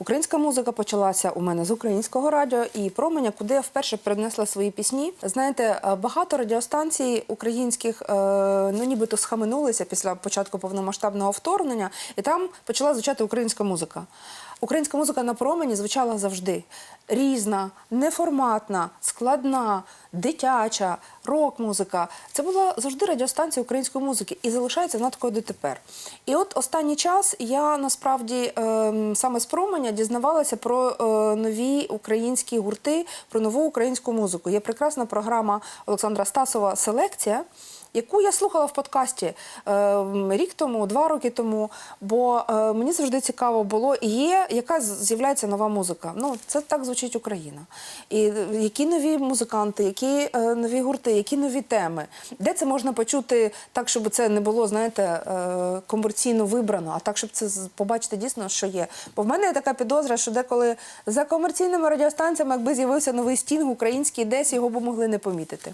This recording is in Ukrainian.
Українська музика почалася у мене з українського радіо і променя, куди я вперше принесла свої пісні. Знаєте, е, багато радіостанцій українських е, ну нібито схаменулися після початку повномасштабного вторгнення, і там почала звучати українська музика. Українська музика на промені звучала завжди різна, неформатна, складна, дитяча, рок-музика. Це була завжди радіостанція української музики і залишається вона такою дотепер. І от останній час я насправді ем, саме з променя дізнавалася про е, нові українські гурти, про нову українську музику. Є прекрасна програма Олександра Стасова Селекція яку я слухала в подкасті е, рік тому, два роки тому, бо е, мені завжди цікаво було, є яка з'являється нова музика. Ну, це так звучить Україна. І е, які нові музиканти, які нові гурти, які нові теми, де це можна почути так, щоб це не було, знаєте, комерційно вибрано, а так, щоб це побачити дійсно, що є. Бо в мене є така підозра, що деколи за комерційними радіостанціями, якби з'явився новий стінг український, десь його б могли не помітити.